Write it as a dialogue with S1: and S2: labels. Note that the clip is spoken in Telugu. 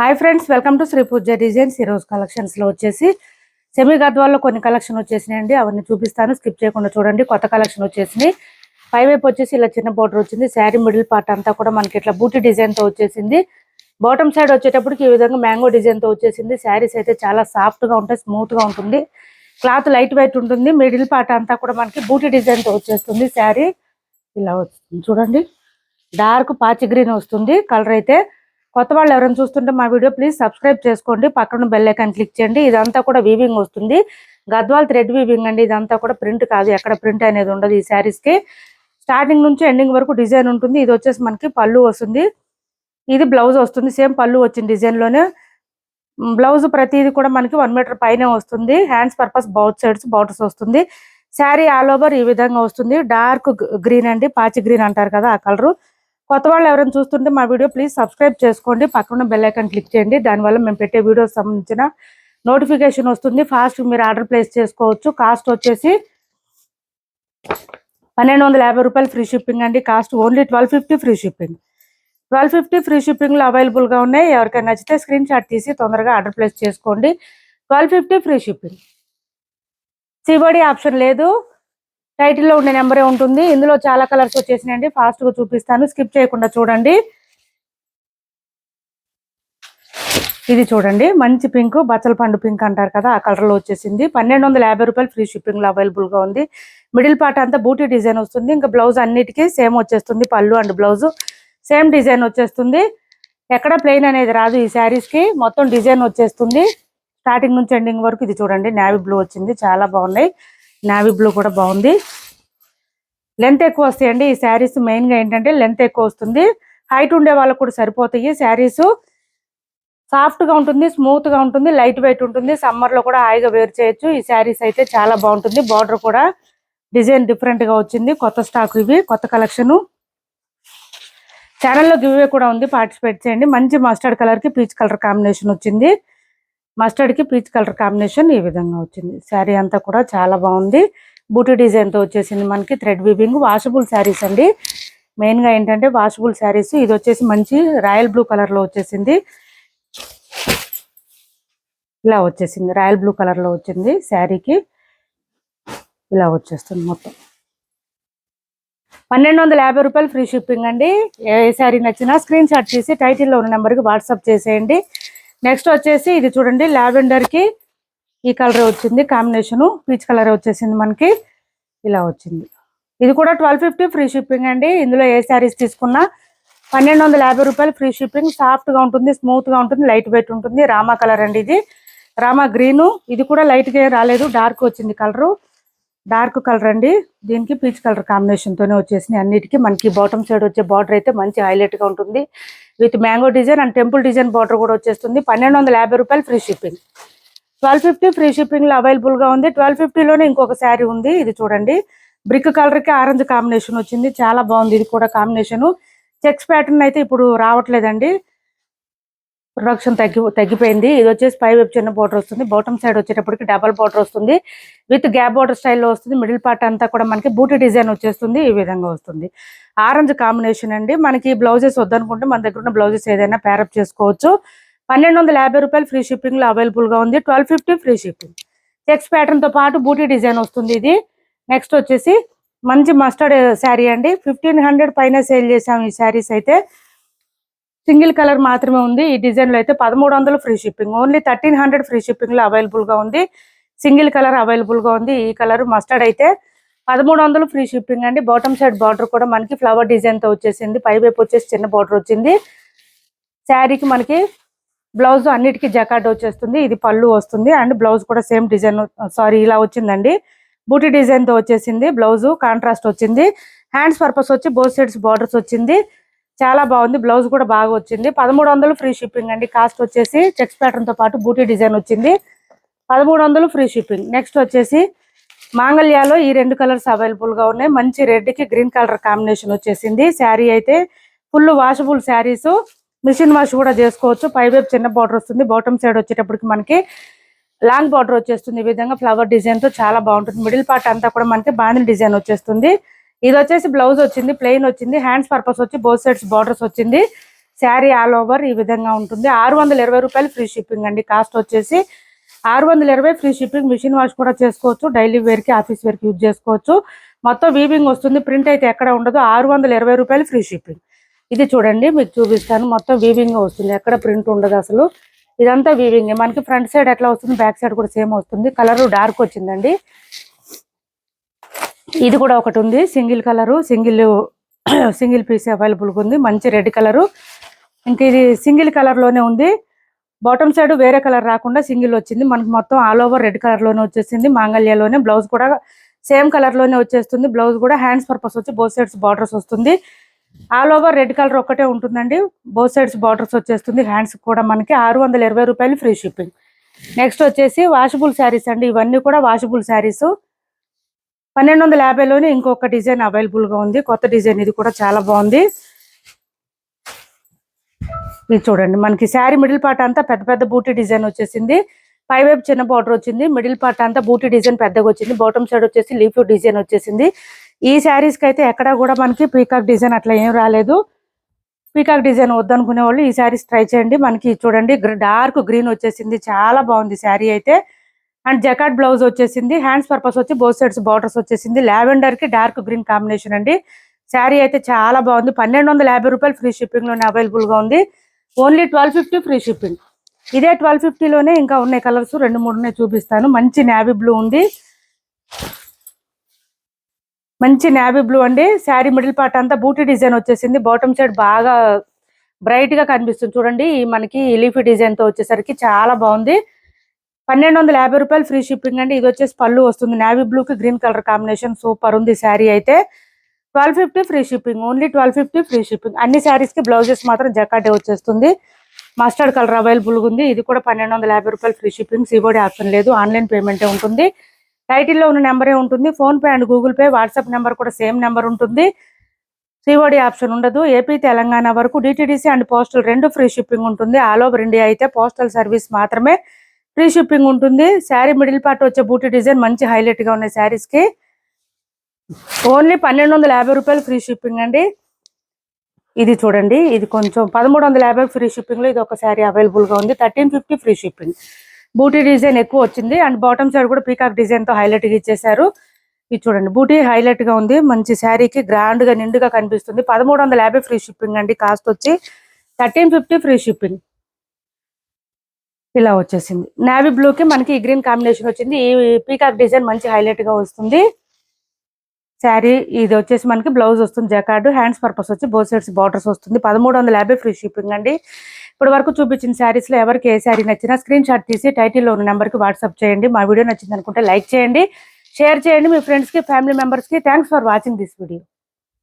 S1: Hi friends welcome to Sri Pooja designs ఈరోజు కలెక్షన్స్లో వచ్చేసి సెమీ గద్వాల్లో కొన్ని కలెక్షన్ వచ్చేసినాయండి. అవన్నీ చూపిస్తాను. స్కిప్ చేయకుండా చూడండి. కొత్త కలెక్షన్ వచ్చేసినాయి పై వైపు వచ్చేసి ఇలా చిన్న బోర్డర్ వచ్చింది. శారీ మిడిల్ పార్ట్ అంతా కూడా మనకి ఇట్లా బూటీ డిజైన్తో వచ్చేసింది. బాటమ్ సైడ్ వచ్చేటప్పటికి ఈ విధంగా మ్యాంగో డిజైన్తో వచ్చేసింది. శారీస్ అయితే చాలా సాఫ్ట్గా ఉంటాయి స్మూత్గా ఉంటుంది. క్లాత్ లైట్ వెయిట్ ఉంటుంది. మిడిల్ పార్ట్ అంతా కూడా మనకి బూటీ డిజైన్తో వచ్చేస్తుంది శారీ ఇలా వస్తుంది. చూడండి. డార్క్ పాచి గ్రీన్ వస్తుంది. కలర్ అయితే కొత్త వాళ్ళు ఎవరైనా చూస్తుంటే మా వీడియో ప్లీజ్ సబ్స్క్రైబ్ చేసుకోండి. పక్కన బెల్ ఐకాన్ క్లిక్ చేయండి. ఇదంతా కూడా వీవింగ్ వస్తుంది. గద్వాల్ థ్రెడ్ వీవింగ్ అండి. ఇదంతా కూడా ప్రింట్ కాదు. ఎక్కడ ప్రింట్ అనేది ఉండదు ఈ శారీస్కి స్టార్టింగ్ నుంచి ఎండింగ్ వరకు డిజైన్ ఉంటుంది. ఇది వచ్చేసి మనకి పళ్ళు వస్తుంది. ఇది బ్లౌజ్ వస్తుంది. సేమ్ పళ్ళు వచ్చిన డిజైన్లోనే. బ్లౌజ్ ప్రతిది కూడా మనకి వన్ మీటర్ పైనే వస్తుంది. Hands purpose both sides borders వస్తుంది. శారీ ఆల్ ఓవర్ ఈ విధంగా వస్తుంది. డార్క్ గ్రీన్ అండి. పాచి గ్రీన్ అంటారు కదా ఆ కలర్ కొత్త వాళ్ళు ఎవరైనా చూస్తుంటే మా వీడియో ప్లీజ్ సబ్స్క్రైబ్ చేసుకోండి. పక్కన బెల్ ఐకాన్ క్లిక్ చేయండి. దానివల్ల మేము పెట్టే వీడియోస్ సంబంధించిన నోటిఫికేషన్ వస్తుంది. ఫాస్ట్ మీరు ఆర్డర్ ప్లేస్ చేసుకోవచ్చు. కాస్ట్ వచ్చేసి పన్నెండు వందల యాభై రూపాయలు ఫ్రీ షిప్పింగ్ అండి. Cost only twelve fifty free shipping twelve fifty free షిప్పింగ్లో అవైలబుల్గా ఉన్నాయి. ఎవరికైనా నచ్చితే స్క్రీన్ షాట్ తీసి తొందరగా ఆర్డర్ ప్లేస్ చేసుకోండి. Twelve fifty free shipping COD option లేదు. టైటిల్లో ఉండే నెంబరే ఉంటుంది. ఇందులో చాలా కలర్స్ వచ్చేసినాయండి. ఫాస్ట్గా చూపిస్తాను. స్కిప్ చేయకుండా చూడండి. ఇది చూడండి. మంచి పింక్ బచ్చల పండు పింక్ అంటారు కదా ఆ కలర్లో వచ్చేసింది. పన్నెండు వందల యాభై రూపాయలు ఫ్రీ షిప్పింగ్లో అవైలబుల్గా ఉంది. మిడిల్ పార్ట్ అంతా బూటీ డిజైన్ వస్తుంది. ఇంకా బ్లౌజ్ అన్నిటికీ సేమ్ వచ్చేస్తుంది. పళ్ళు అండ్ బ్లౌజ్ సేమ్ డిజైన్ వచ్చేస్తుంది. ఎక్కడ ప్లెయిన్ అనేది రాదు ఈ శారీస్కి మొత్తం డిజైన్ వచ్చేస్తుంది. స్టార్టింగ్ నుంచి ఎండింగ్ వరకు ఇది చూడండి. నావీ బ్లూ వచ్చింది. చాలా బాగున్నాయి. నావీ బ్లూ కూడా బాగుంది. లెంత్ ఎక్కువ వస్తాయండి. ఈ శారీస్ మెయిన్గా ఏంటంటే లెంత్ ఎక్కువ వస్తుంది. హైట్ ఉండే వాళ్ళకు కూడా సరిపోతాయి శారీస్ సాఫ్ట్గా ఉంటుంది స్మూత్గా ఉంటుంది లైట్ వెయిట్ ఉంటుంది. సమ్మర్లో కూడా హాయిగా వేర్ చేయొచ్చు. ఈ శారీస్ అయితే చాలా బాగుంటుంది. బార్డర్ కూడా డిజైన్ డిఫరెంట్గా వచ్చింది. కొత్త స్టాక్ ఇవి కొత్త కలెక్షన్ ఛానల్లో గివ్వే కూడా ఉంది. పార్టిసిపేట్ చేయండి. మంచి మస్టర్డ్ కలర్కి పీచ్ కలర్ కాంబినేషన్ వచ్చింది. మస్టర్డ్కి పీచ్ కలర్ కాంబినేషన్ ఈ విధంగా వచ్చింది. శారీ అంతా కూడా చాలా బాగుంది. బూటీ డిజైన్తో వచ్చేసింది మనకి థ్రెడ్ వీవింగ్ వాషబుల్ శారీస్ అండి. మెయిన్గా ఏంటంటే వాషబుల్ శారీస్ ఇది వచ్చేసి మంచి రాయల్ బ్లూ కలర్లో వచ్చేసింది. ఇలా వచ్చేసింది రాయల్ బ్లూ కలర్లో వచ్చింది శారీకి ఇలా వచ్చేస్తుంది మొత్తం. పన్నెండు వందల యాభై రూపాయలు ఫ్రీ షిప్పింగ్ అండి. ఏ శారీ నచ్చినా స్క్రీన్ షాట్ తీసి టైటిల్లో ఉన్న నెంబర్కి వాట్సాప్ చేసేయండి. నెక్స్ట్ వచ్చేసి ఇది చూడండి లావెండర్కి ఈ కలర్ వచ్చింది కాంబినేషన్ పీచ్ కలర్ వచ్చేసింది మనకి ఇలా వచ్చింది. ఇది కూడా ట్వెల్వ్ ఫిఫ్టీ ఫ్రీ షిప్పింగ్ అండి ఇందులో ఏ శారీస్ తీసుకున్నా పన్నెండు వందల యాభై రూపాయలు ఫ్రీ షిప్పింగ్ సాఫ్ట్గా ఉంటుంది స్మూత్గా ఉంటుంది లైట్ వెయిట్ ఉంటుంది రామా కలర్ అండి ఇది. రామా గ్రీన్ ఇది కూడా లైట్గా రాలేదు డార్క్ వచ్చింది కలర్. డార్క్ కలర్ అండి. దీనికి పీచ్ కలర్ కాంబినేషన్ తోనే వచ్చేసింది అన్నిటికీ. మనకి బాటమ్ సైడ్ వచ్చే బార్డర్ అయితే మంచి హైలైట్గా ఉంటుంది. With mango design and temple design border కూడా వచ్చేస్తుంది. పన్నెండు వందల యాభై రూపాయలు free shipping. Twelve fifty free షిప్పింగ్లో అవైలబుల్గా ఉంది. ట్వెల్వ్ ఫిఫ్టీలోనే ఇంకొక శారీ ఉంది. ఇది చూడండి. బ్రిక్ కలర్కి ఆరెంజ్ కాంబినేషన్ వచ్చింది. చాలా బాగుంది. ఇది కూడా కాంబినేషన్. చెక్స్ ప్యాటర్న్ అయితే ఇప్పుడు రావట్లేదండి. ప్రొడక్షన్ తగ్గి తగ్గిపోయింది. ఇది వచ్చేసి పై వైపు చిన్న బోర్డర్ వస్తుంది. బాటమ్ సైడ్ వచ్చేటప్పటికి డబల్ బోర్డర్ వస్తుంది. విత్ గ్యాప్ బోర్డర్ స్టైల్లో వస్తుంది. మిడిల్ పార్ట్ అంతా కూడా మనకి బూటీ డిజైన్ వచ్చేస్తుంది. ఈ విధంగా వస్తుంది. ఆరెంజ్ కాంబినేషన్ అండి. మనకి బ్లౌజెస్ వద్దనుకుంటే మన దగ్గర ఉన్న బ్లౌజెస్ ఏదైనా ప్యారప్ చేసుకోవచ్చు. పన్నెండు వందల యాభై రూపాయలు ఫ్రీ షిప్పింగ్లో అవైలబుల్గా ఉంది. Twelve fifty free shipping checks ప్యాటర్న్తో పాటు బూటీ డిజైన్ వస్తుంది ఇది. నెక్స్ట్ వచ్చేసి మంచి మస్టర్డ్ శారీ అండి. ఫిఫ్టీన్ హండ్రెడ్ పైన సేల్ చేసాం ఈ శారీస్ అయితే. సింగిల్ కలర్ మాత్రమే ఉంది. ఈ డిజైన్లో అయితే పదమూడు వందలు free shipping. Only thirteen hundred free షిప్పింగ్లో అవైలబుల్గా ఉంది. సింగిల్ కలర్ అవైలబుల్గా ఉంది. ఈ కలర్ మస్టర్డ్ అయితే పదమూడు వందలు ఫ్రీ షిప్పింగ్ అండి. బాటమ్ సైడ్ బార్డర్ కూడా మనకి ఫ్లవర్ డిజైన్తో వచ్చేసింది. పై వైపు వచ్చేసి చిన్న బార్డర్ వచ్చింది. శారీకి మనకి బ్లౌజ్ అన్నిటికీ జకాట్ వచ్చేస్తుంది. ఇది పళ్ళు వస్తుంది. అండ్ బ్లౌజ్ కూడా సేమ్ డిజైన్ సారీ ఇలా వచ్చిందండి. బూటీ డిజైన్తో వచ్చేసింది. బ్లౌజ్ కాంట్రాస్ట్ వచ్చింది. హ్యాండ్స్ పర్పస్ వచ్చి బోత్ సైడ్స్ బార్డర్స్ వచ్చింది. చాలా బాగుంది. బ్లౌజ్ కూడా బాగా వచ్చింది. పదమూడు వందలు ఫ్రీ షిప్పింగ్ అండి. కాస్ట్ వచ్చేసి చెక్స్ ప్యాటర్న్తో పాటు బూటీ డిజైన్ వచ్చింది. పదమూడు వందలు ఫ్రీ షిప్పింగ్. నెక్స్ట్ వచ్చేసి మాంగళ్యాలో ఈ రెండు కలర్స్ అవైలబుల్గా ఉన్నాయి. మంచి రెడ్కి గ్రీన్ కలర్ కాంబినేషన్ వచ్చేసింది. శారీ అయితే full washable saris. Machine wash కూడా చేసుకోవచ్చు. పై వైపు చిన్న బార్డర్ వస్తుంది. బాటమ్ సైడ్ వచ్చేటప్పటికి మనకి లాంగ్ బార్డర్ వచ్చేస్తుంది. ఈ విధంగా ఫ్లవర్ డిజైన్తో చాలా బాగుంటుంది. మిడిల్ పార్ట్ అంతా కూడా మనకి బాందిని డిజైన్ వచ్చేస్తుంది. ఇది వచ్చేసి బ్లౌజ్ వచ్చింది ప్లెయిన్ వచ్చింది. హ్యాండ్స్ పర్పస్ వచ్చి బోత్ సైడ్స్ బార్డర్స్ వచ్చింది. శారీ ఆల్ ఓవర్ ఈ విధంగా ఉంటుంది. ఆరు వందల ఇరవై రూపాయలు ఫ్రీ షిప్పింగ్ అండి. కాస్ట్ వచ్చేసి ఆరు వందల ఇరవై ఫ్రీ షిప్పింగ్ మిషన్ వాష్ కూడా చేసుకోవచ్చు. డైలీ వేర్కి ఆఫీస్ వేర్కి యూజ్ చేసుకోవచ్చు. మొత్తం వీవింగ్ వస్తుంది. ప్రింట్ అయితే ఎక్కడ ఉండదు. ఆరు వందల ఇరవై రూపాయలు ఫ్రీ షిప్పింగ్ ఇది చూడండి మీకు చూపిస్తాను. మొత్తం వీవింగ్ వస్తుంది. ఎక్కడ ప్రింట్ ఉండదు అసలు. ఇదంతా వీవింగ్ మనకి ఫ్రంట్ సైడ్ ఎట్లా వస్తుంది? బ్యాక్ సైడ్ కూడా సేమ్ వస్తుంది. కలర్ డార్క్ వచ్చిందండి. ఇది కూడా ఒకటి ఉంది. Single colour single single piece అవైలబుల్గా ఉంది. మంచి రెడ్ కలరు. ఇంకా ఇది సింగిల్ కలర్లోనే ఉంది. బాటమ్ సైడ్ వేరే కలర్ రాకుండా సింగిల్ వచ్చింది. మనకి మొత్తం ఆల్ ఓవర్ రెడ్ కలర్లోనే వచ్చేసింది. మాంగళ్యలోనే బ్లౌజ్ కూడా సేమ్ కలర్లోనే వచ్చేస్తుంది. బ్లౌజ్ కూడా హ్యాండ్స్ పర్పస్ వచ్చి బోత్ సైడ్స్ బార్డర్స్ వస్తుంది. ఆల్ ఓవర్ రెడ్ కలర్ ఒక్కటే ఉంటుందండి. బోత్ సైడ్స్ బార్డర్స్ వచ్చేస్తుంది. హ్యాండ్స్ కూడా మనకి ఆరు వందల ఇరవై రూపాయలు ఫ్రీ షిప్పింగ్. నెక్స్ట్ వచ్చేసి వాషబుల్ శారీస్ అండి. ఇవన్నీ కూడా వాషబుల్ శారీస్. పన్నెండు వందల యాభైలోనే ఇంకొక డిజైన్ అవైలబుల్గా ఉంది. కొత్త డిజైన్ ఇది కూడా చాలా బాగుంది. ఇది చూడండి మనకి శారీ మిడిల్ పార్ట్ అంతా పెద్ద పెద్ద బూటీ డిజైన్ వచ్చేసింది. పై వైపు చిన్న బార్డర్ వచ్చింది మిడిల్ పార్ట్ అంతా బూటీ డిజైన్ పెద్దగా వచ్చింది బాటమ్ సైడ్ వచ్చేసి లీఫ్ డిజైన్ వచ్చేసింది. ఈ శారీస్కి అయితే ఎక్కడా కూడా మనకి పీకాక్ డిజైన్ అట్లా ఏం రాలేదు. పీకాక్ డిజైన్ వద్దనుకునే వాళ్ళు ఈ శారీస్ ట్రై చేయండి. మనకి చూడండి డార్క్ గ్రీన్ వచ్చేసింది చాలా బాగుంది శారీ అయితే. అండ్ జకాట్ బ్లౌజ్ వచ్చేసింది. హ్యాండ్స్ పర్పస్ వచ్చి బోత్ సైడ్స్ బార్డర్స్ వచ్చేసింది. లావెండర్కి డార్క్ గ్రీన్ కాంబినేషన్ అండి. శారీ అయితే చాలా బాగుంది. పన్నెండు వందల యాభై రూపాయలు ఫ్రీ షిప్పింగ్లోనే అవైలబుల్గా ఉంది. Only twelve fifty free shipping ఇదే ట్వెల్వ్ ఫిఫ్టీలోనే ఇంకా ఉన్నాయి కలర్స్ రెండు మూడు ఉన్నాయి చూపిస్తాను. మంచి నావీ బ్లూ ఉంది. మంచి నావీ బ్లూ అండి. శారీ మిడిల్ పార్ట్ అంతా బూటీ డిజైన్ వచ్చేసింది. బాటమ్ సైడ్ బాగా బ్రైట్గా కనిపిస్తుంది. చూడండి మనకి లీఫీ డిజైన్తో వచ్చేసరికి చాలా బాగుంది. పన్నెండు వందల యాభై రూపాయలు ఫ్రీ షిప్పింగ్ అండి. ఇది వచ్చేసి పళ్ళు వస్తుంది. నావీ బ్లూ కి గ్రీన్ కలర్ కాంబినేషన్ సూపర్ ఉంది శారీ అయితే. Twelve fifty free shipping. Only twelve fifty free shipping. అన్ని శారీస్కి బ్లౌజెస్ మాత్రం జకాటే వచ్చేస్తుంది. మస్టర్డ్ కలర్ అవైలబుల్ ఉంది. ఇది కూడా పన్నెండు వందల యాభై రూపాయలు ఫ్రీ షిప్పింగ్. సిబోడి ఆప్షన్ లేదు. ఆన్లైన్ పేమెంటే ఉంటుంది. టైటిల్లో ఉన్న నెంబరే ఉంటుంది. PhonePe and Google Pay WhatsApp number కూడా సేమ్ నెంబర్ ఉంటుంది. సిఓడి ఆప్షన్ ఉండదు. ఏపీ తెలంగాణ వరకు డిటిడిసి అండ్ పోస్టల్ రెండు ఫ్రీ షిప్పింగ్ ఉంటుంది. ఆల్ ఓవర్ ఇండియా అయితే పోస్టల్ సర్వీస్ మాత్రమే ఫ్రీ షిప్పింగ్ ఉంటుంది. శారీ మిడిల్ పార్ట్ వచ్చే బూటీ డిజైన్ మంచి హైలైట్గా ఉన్నాయి శారీస్కి. ఓన్లీ పన్నెండు వందల యాభై రూపాయలు ఫ్రీ షిప్పింగ్ అండి. ఇది చూడండి. ఇది కొంచెం పదమూడు వందల యాభై ఫ్రీ షిప్పింగ్లో ఇది ఒక శారీ అవైలబుల్గా ఉంది. Thirteen fifty free shipping. Booti design ఎక్కువ వచ్చింది. అండ్ బాటమ్ సైడ్ కూడా పీకాక్ డిజైన్తో హైలైట్గా ఇచ్చేసారు ఇది చూడండి. బూటీ హైలైట్గా ఉంది. మంచి శారీకి గ్రాండ్గా నిండుగా కనిపిస్తుంది. పదమూడు వందల యాభై ఫ్రీ షిప్పింగ్ అండి కాస్ట్ వచ్చి థర్టీన్ ఫిఫ్టీ ఫ్రీ షిప్పింగ్. ఇలా వచ్చేసింది. నావీ బ్లూ కి మనకి ఈ గ్రీన్ కాంబినేషన్ వచ్చింది. ఈ పీకాక్ డిజైన్ మంచి హైలైట్గా వస్తుంది. శారీ ఇది వచ్చేసి మనకి బ్లౌజ్ వస్తుంది జకార్డు హ్యాండ్స్ పర్పస్ వచ్చి బోత్ సైడ్స్ బార్డర్స్ వస్తుంది. పదమూడు వందల యాభై ఫ్రీ షిప్పింగ్ అండి. ఇప్పటి వరకు చూపించిన శారీస్లో ఎవరికి ఏ శారీ నచ్చినా స్క్రీన్ షాట్ తీసి టైటిల్లో ఉన్న నెంబర్కి వాట్సాప్ చేయండి. మా వీడియో నచ్చింది అనుకుంటే లైక్ చేయండి. షేర్ చేయండి మీ ఫ్రెండ్స్కి ఫ్యామిలీ మెంబర్స్కి. Thanks for watching this video